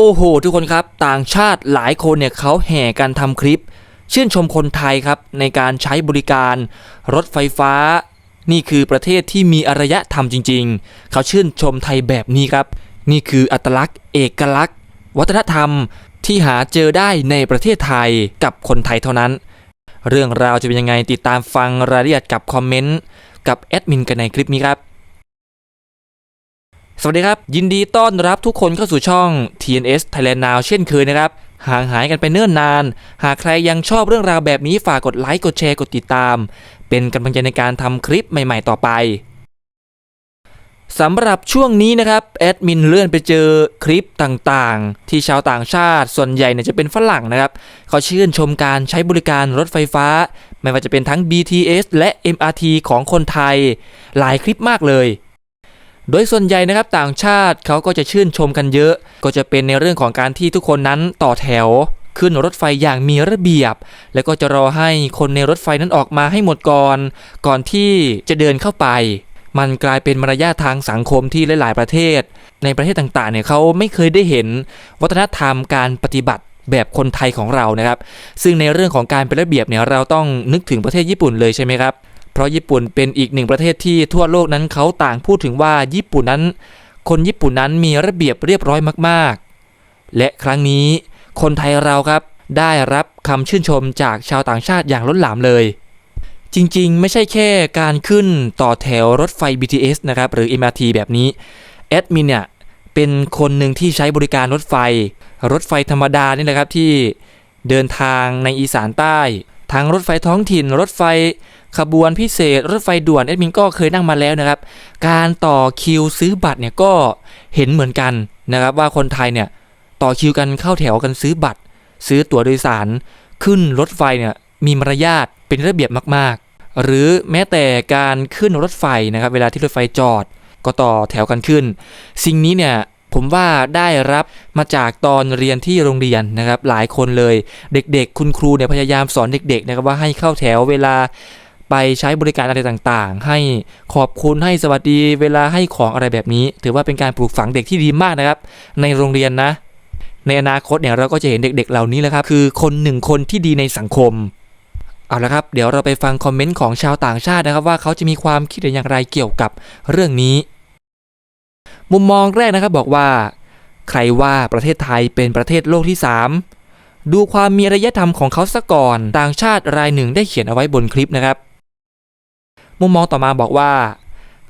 โอ้โห ทุกคนครับ ต่างชาติหลายคนเนี่ยเขาแห่กันทำคลิป ชื่นชมคนไทยครับ ในการใช้บริการ รถไฟฟ้า นี่คือประเทศที่มีอารยธรรมจริง ๆ เขาชื่นชมไทยแบบนี้ครับ นี่คืออัตลักษณ์ เอกลักษณ์ วัฒนธรรมที่หาเจอได้ในประเทศไทยกับคนไทยเท่านั้น เรื่องราวจะเป็นยังไงติดตามฟังรายละเอียดกับคอมเมนต์กับแอดมินกันในคลิปนี้ครับ สวัสดีครับ ยินดีต้อนรับทุกคนเข้าสู่ช่อง TNS Thailand Now เช่นเคยนะครับห่างหายกันไปเนิ่นนาน หากใครยังชอบเรื่องราวแบบนี้ฝากกดไลค์กดแชร์กดติดตาม เป็นกำลังใจในการทำคลิปใหม่ๆต่อไปสำหรับช่วงนี้นะครับแอดมินเลื่อนไปเจอคลิปต่างๆ ที่ชาวต่างชาติส่วนใหญ่เนี่ยจะเป็นฝรั่งนะครับเขาชื่นชมการใช้บริการรถไฟฟ้า ไม่ว่าจะเป็นทั้ง BTS และ MRT ของคนไทย หลายคลิปมากเลย โดยส่วนใหญ่นะครับต่างชาติเขาก็จะชื่นชมกันเยอะ ก็จะเป็นในเรื่องของการที่ทุกคนนั้นต่อแถว ขึ้นรถไฟอย่างมีระเบียบ แล้วก็จะรอให้คนในรถไฟนั้นออกมาให้หมดก่อน ก่อนที่จะเดินเข้าไป มันกลายเป็นมารยาททางสังคมที่หลาย ๆ ประเทศ ในประเทศต่างๆเนี่ยเขาไม่เคยได้เห็น วัฒนธรรมการปฏิบัติแบบคนไทยของเรานะครับ ซึ่งในเรื่องของการเป็นระเบียบเนี่ยเราต้องนึกถึงประเทศญี่ปุ่นเลยใช่ไหมครับ ราะญี่ปุ่นเป็นอีกหนึ่งประเทศที่ทั่วโลกนั้นเขาต่างพูดถึงว่าญี่ปุ่นนั้น คนญี่ปุ่นนั้นมีระเบียบเรียบร้อยมากๆ และครั้งนี้คนไทยเราครับได้รับคำชื่นชมจากชาวต่างชาติอย่างล้นหลามเลย จริงๆ ไม่ใช่แค่การขึ้นต่อแถวรถไฟ BTS นะครับหรือ MRT แบบนี้แอดมินเนี่ยเป็นคนหนึ่งที่ใช้บริการรถไฟ รถไฟธรรมดานี่แหละครับที่เดินทางในอีสานใต้ ทั้งรถไฟท้องถิ่น รถไฟ ขบวนพิเศษรถไฟด่วนแอดมินก็เคยนั่งมาแล้วนะครับ การต่อคิวซื้อบัตรเนี่ยก็เห็นเหมือนกันนะครับ ว่าคนไทยเนี่ยต่อคิวกันเข้าแถวกันซื้อบัตร ซื้อตั๋วโดยสาร ขึ้นรถไฟเนี่ยมีมารยาทเป็นระเบียบมากๆ หรือแม้แต่การขึ้นรถไฟนะครับ เวลาที่รถไฟจอด ก็ต่อแถวกันขึ้น สิ่งนี้เนี่ยผมว่าได้รับมาจากตอนเรียนที่โรงเรียนนะครับ หลายคนเลยเด็กๆ คุณครูเนี่ยพยายามสอนเด็กๆนะครับว่าให้เข้าแถวเวลา ไปใช้บริการอะไรต่างๆ ให้ขอบคุณให้สวัสดีเวลาให้ของอะไรแบบนี้ ถือว่าเป็นการปลูกฝังเด็กที่ดีมากนะครับ ในโรงเรียนนะ ในอนาคตเนี่ยเราก็จะเห็นเด็กๆ เหล่านี้แหละครับ คือคนหนึ่งคนที่ดีในสังคมเอาละครับ เดี๋ยวเราไปฟังคอมเมนต์ของชาวต่างชาตินะครับ ว่าเขาจะมีความคิดเห็นอย่างไรเกี่ยวกับเรื่องนี้ มุมมองแรกนะครับบอกว่า ใครว่าประเทศไทยเป็นประเทศโลกที่ 3 ดูความมีอารยธรรมของเขาซะก่อน ต่างชาติรายหนึ่งได้เขียนเอาไว้บนคลิปนะครับ มุมมองต่อมาบอกว่า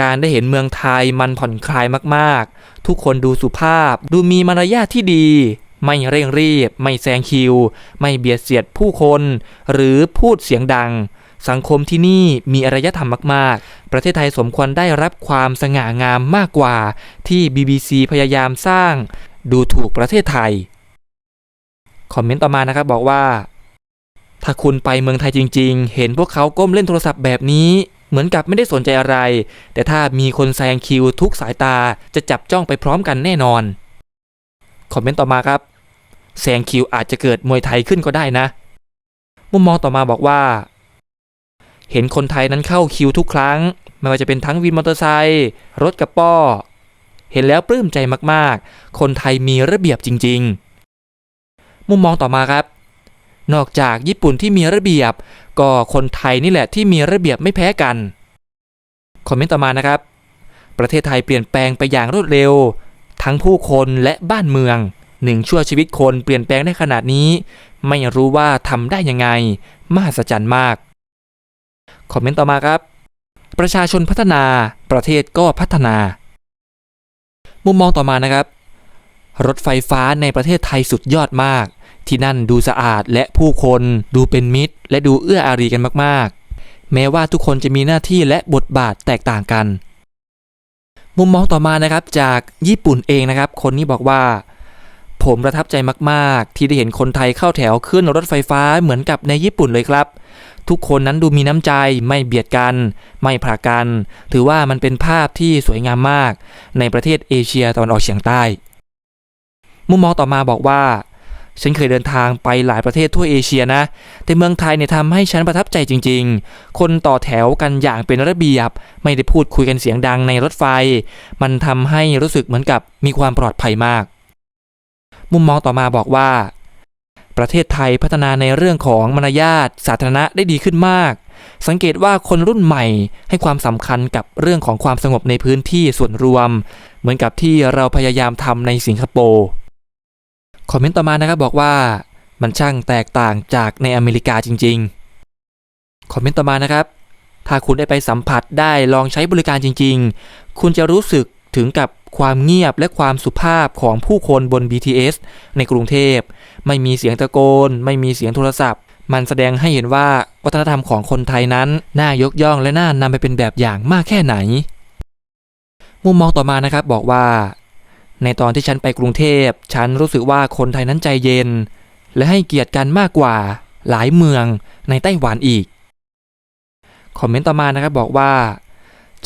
การได้เห็นเมืองไทยมันผ่อนคลายมากๆ ทุกคนดูสุภาพ ดูมีมารยาทที่ดี ไม่เร่งรีบ ไม่แซงคิว ไม่เบียดเสียดผู้คน หรือพูดเสียงดัง สังคมที่นี่มีอารยธรรมมากๆ ประเทศไทยสมควรได้รับความสง่างามมากกว่า ที่ BBC พยายามสร้าง ดูถูกประเทศไทย คอมเมนต์ต่อมานะครับบอกว่าถ้าคุณไปเมืองไทยจริง ๆ เห็นพวกเขาก้มเล่นโทรศัพท์แบบนี้ เหมือนกับไม่ได้สนใจอะไร แต่ถ้ามีคนแซงคิวทุกสายตาจะจับจ้องไปพร้อมกันแน่นอน คอมเมนต์ต่อมาครับแซงคิวอาจจะเกิดมวยไทยขึ้นก็ได้นะ มุมมองต่อมาบอกว่า เห็นคนไทยนั้นเข้าคิวทุกครั้ง ไม่ว่าจะเป็นทั้งวินมอเตอร์ไซค์รถกระป๋อเห็นแล้วปลื้มใจมากๆ คนไทยมีระเบียบจริง ๆ มุมมองต่อมาครับ นอกจากญี่ปุ่นที่มีระเบียบ ก็คนไทยนี่แหละที่มีระเบียบไม่แพ้กัน คอมเมนต์ต่อมานะครับ ประเทศไทยเปลี่ยนแปลงไปอย่างรวดเร็ว ทั้งผู้คนและบ้านเมืองหนึ่งชั่วชีวิตคนเปลี่ยนแปลงได้ขนาดนี้ ไม่รู้ว่าทำได้ยังไง มหัศจรรย์มาก คอมเมนต์ต่อมาครับ ประชาชนพัฒนาประเทศก็พัฒนา มุมมองต่อมานะครับ รถไฟฟ้าในประเทศไทยสุดยอดมาก ที่นั่นดูสะอาดและผู้คนดูเป็นมิตร และดูเอื้ออารีกันมากๆ แม้ว่าทุกคนจะมีหน้าที่และบทบาทแตกต่างกัน มุมมองต่อมานะครับจากญี่ปุ่นเองนะครับ คนนี้บอกว่า ผมประทับใจมากๆ ที่ได้เห็นคนไทยเข้าแถวขึ้นรถไฟฟ้าเหมือนกับในญี่ปุ่นเลยครับ ทุกคนนั้นดูมีน้ำใจไม่เบียดกัน ไม่ผลักกัน ถือว่ามันเป็นภาพที่สวยงามมาก ในประเทศเอเชียตะวันออกเฉียงใต้ มุมมองต่อมาบอกว่า ฉันเคยเดินทางไปหลายประเทศทั่วเอเชียนะ แต่เมืองไทยเนี่ยทำให้ฉันประทับใจจริง ๆ คนต่อแถวกันอย่างเป็นระเบียบ ไม่ได้พูดคุยกันเสียงดังในรถไฟ มันทำให้รู้สึกเหมือนกับมีความปลอดภัยมาก มุมมองต่อมาบอกว่า ประเทศไทยพัฒนาในเรื่องของมารยาทสาธารณะได้ดีขึ้นมากสังเกตว่าคนรุ่นใหม่ให้ความสำคัญกับเรื่องของความสงบในพื้นที่ส่วนรวม เหมือนกับที่เราพยายามทำในสิงคโปร์ คอมเมนต์ต่อมานะครับบอกว่ามันช่างแตกต่างจากในอเมริกาจริง ๆ คอมเมนต์ต่อมานะครับ ถ้าคุณได้ไปสัมผัสได้ลองใช้บริการจริง ๆ คุณจะรู้สึกถึงกับความเงียบและความสุภาพของผู้คนบน BTS ในกรุงเทพ ไม่มีเสียงตะโกน ไม่มีเสียงโทรศัพท์ มันแสดงให้เห็นว่าวัฒนธรรมของคนไทยนั้น น่ายกย่องและน่านำไปเป็นแบบอย่างมากแค่ไหน มุมมองต่อมานะครับบอกว่า ในตอนที่ฉันไปกรุงเทพ ฉันรู้สึกว่าคนไทยนั้นใจเย็น และให้เกียรติกันมากกว่าหลายเมืองในไต้หวันอีก คอมเมนต์ต่อมานะครับบอกว่า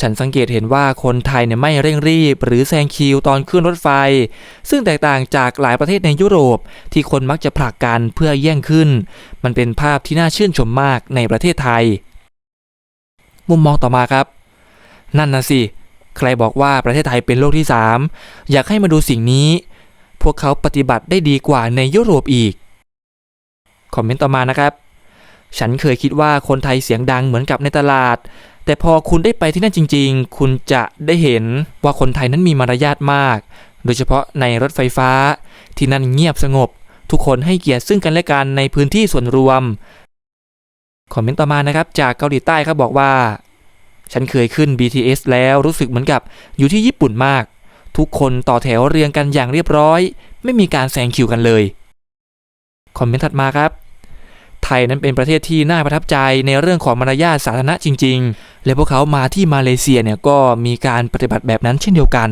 ฉันสังเกตเห็นว่าคนไทยเนี่ยไม่เร่งรีบ หรือแซงคิวตอนขึ้นรถไฟ ซึ่งแตกต่างจากหลายประเทศในยุโรปที่คนมักจะผลักกันเพื่อแย่งขึ้น มันเป็นภาพที่น่าชื่นชมมากในประเทศไทย มุมมองต่อมาครับ นั่นนะสิ ใครบอกว่าประเทศไทยเป็นโลกที่ 3 อยากให้มาดูสิ่งนี้ พวกเขาปฏิบัติได้ดีกว่าในยุโรปอีก คอมเมนต์ต่อมานะครับ ฉันเคยคิดว่าคนไทยเสียงดังเหมือนกับในตลาด แต่พอคุณได้ไปที่นั่นจริง ๆ คุณจะได้เห็นว่าคนไทยนั้นมีมารยาทมาก โดยเฉพาะในรถไฟฟ้า ที่นั่นเงียบสงบ ทุกคนให้เกียรติซึ่งกันและกันในพื้นที่ส่วนรวม คอมเมนต์ต่อมานะครับ จากเกาหลีใต้ครับบอกว่า ฉันเคยขึ้น BTS แล้วรู้สึกเหมือนกับอยู่ที่ญี่ปุ่นมาก ทุกคนต่อแถวเรียงกันอย่างเรียบร้อย ไม่มีการแซงคิวกันเลย คอมเมนต์ถัดมาครับ ไทยนั้นเป็นประเทศที่น่าประทับใจในเรื่องของมารยาทสาธารณะจริง ๆ และพวกเขามาที่มาเลเซียเนี่ยก็มีการปฏิบัติแบบนั้นเช่นเดียวกัน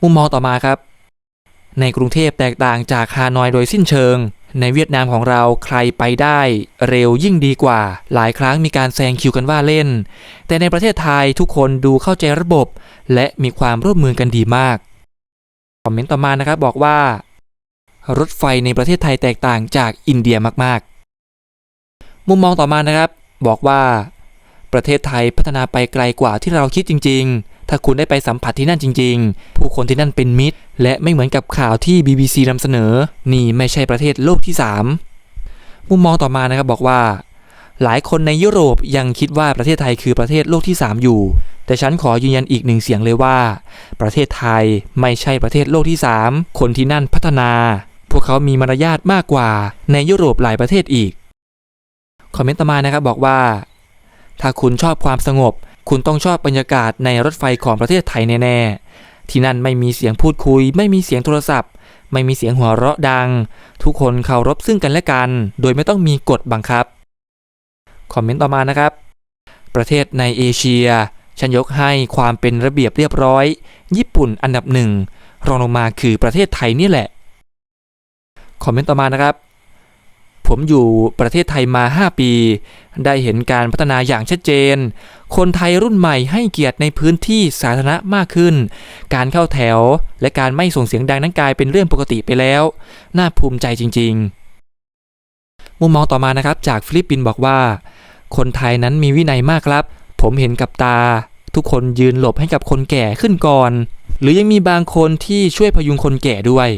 มุมมองต่อมาครับ ในกรุงเทพแตกต่างจากฮานอยโดยสิ้นเชิง ในเวียดนามของเราใครไปได้เร็วยิ่งดีกว่า หลายครั้งมีการแซงคิวกันว่าเล่น แต่ในประเทศไทยทุกคนดูเข้าใจระบบ และมีความร่วมมือกันดีมาก คอมเมนต์ต่อมานะครับบอกว่า รถไฟในประเทศไทยแตกต่างจากอินเดียมากๆ มุมมองต่อมานะครับ บอกว่า ประเทศไทยพัฒนาไปไกลกว่าที่เราคิดจริง ๆ ถ้าคุณได้ไปสัมผัสที่นั่นจริง ๆ ผู้คนที่นั่นเป็นมิตร และไม่เหมือนกับข่าวที่ BBC นำเสนอ นี่ไม่ใช่ประเทศโลกที่ 3 มุมมองต่อมานะครับบอกว่า หลายคนในยุโรปยังคิดว่าประเทศไทยคือประเทศโลกที่ 3 อยู่ แต่ฉันขอยืนยันอีกหนึ่งเสียงเลยว่า ประเทศไทยไม่ใช่ประเทศโลกที่ 3 คนที่นั่นพัฒนา พวกเขามีมารยาทมากกว่าในยุโรปหลายประเทศอีกคอมเมนต์ต่อมานะครับบอกว่า ถ้าคุณชอบความสงบ คุณต้องชอบบรรยากาศในรถไฟของประเทศไทยแน่ๆ ที่นั่นไม่มีเสียงพูดคุย ไม่มีเสียงโทรศัพท์ ไม่มีเสียงหัวเราะดัง ทุกคนเคารพซึ่งกันและกัน โดยไม่ต้องมีกฎบังคับ คอมเมนต์ต่อมานะครับ ประเทศในเอเชีย ฉันยกให้ความเป็นระเบียบเรียบร้อย ญี่ปุ่นอันดับหนึ่งรองลงมาคือประเทศไทยนี่แหละ คอมเมนต์ต่อมานะครับ ผมอยู่ประเทศไทยมา 5 ปี ได้เห็นการพัฒนาอย่างชัดเจน คนไทยรุ่นใหม่ให้เกียรติในพื้นที่สาธารณะมากขึ้น การเข้าแถวและการไม่ส่งเสียงดังนั้นกลายเป็นเรื่องปกติไปแล้ว น่าภูมิใจจริง ๆ มุมมองต่อมานะครับจากฟิลิปปินส์บอกว่า คนไทยนั้นมีวินัยมากครับ ผมเห็นกับตา ทุกคนยืนหลบให้กับคนแก่ขึ้นก่อน หรือยังมีบางคนที่ช่วยพยุงคนแก่ด้วย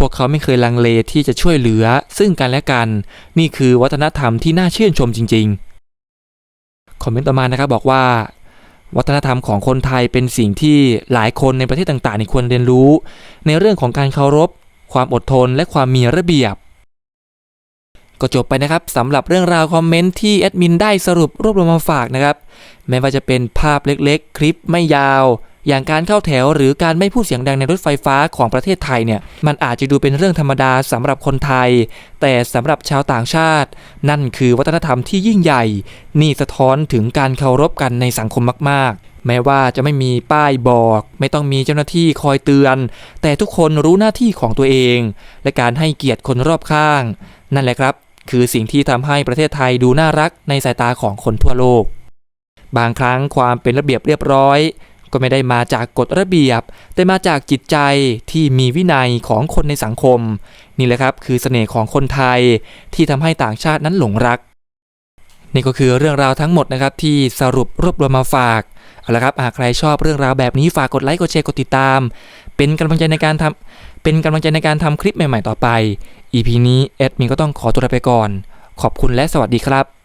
พวกเขาไม่เคยลังเลที่จะช่วยเหลือซึ่งกันและกัน นี่คือวัฒนธรรมที่น่าชื่นชมจริง ๆ คอมเมนต์ต่อมานะครับบอกว่า วัฒนธรรมของคนไทยเป็นสิ่งที่หลายคนในประเทศต่างๆนี่ควรเรียนรู้ ในเรื่องของการเคารพ ความอดทนและความมีระเบียบ ก็จบไปนะครับสำหรับเรื่องราวคอมเมนต์ที่แอดมินได้สรุปรวบรวมมาฝากนะครับแม้ว่าจะเป็นภาพเล็กๆ คลิปไม่ยาว อย่างการเข้าแถวหรือการไม่พูดเสียงดังในรถไฟฟ้าของประเทศไทยเนี่ยมันอาจจะดูเป็นเรื่องธรรมดาสำหรับคนไทย แต่สำหรับชาวต่างชาติ นั่นคือวัฒนธรรมที่ยิ่งใหญ่ นี่สะท้อนถึงการเคารพกันในสังคมมาก ๆแม้ว่าจะไม่มีป้ายบอก ไม่ต้องมีเจ้าหน้าที่คอยเตือน แต่ทุกคนรู้หน้าที่ของตัวเอง และการให้เกียรติคนรอบข้าง นั่นแหละครับ คือสิ่งที่ทำให้ประเทศไทยดูน่ารักในสายตาของคนทั่วโลก บางครั้งความเป็นระเบียบเรียบร้อย ก็ไม่ได้มาจากกฎระเบียบ แต่มาจากจิตใจที่มีวินัยของคนในสังคม นี่แหละครับคือเสน่ห์ของคนไทยที่ทำให้ต่างชาตินั้นหลงรัก นี่ก็คือเรื่องราวทั้งหมดนะครับที่สรุปรวบรวมมาฝากเอาละครับหากใครชอบเรื่องราวแบบนี้ฝากกดไลค์กดแชร์กดติดตาม เป็นกำลังใจในการทำเป็นกำลังใจในการทำคลิปใหม่ๆต่อไป EP นี้แอดมินก็ต้องขอตัวลาไปก่อน ขอบคุณและสวัสดีครับ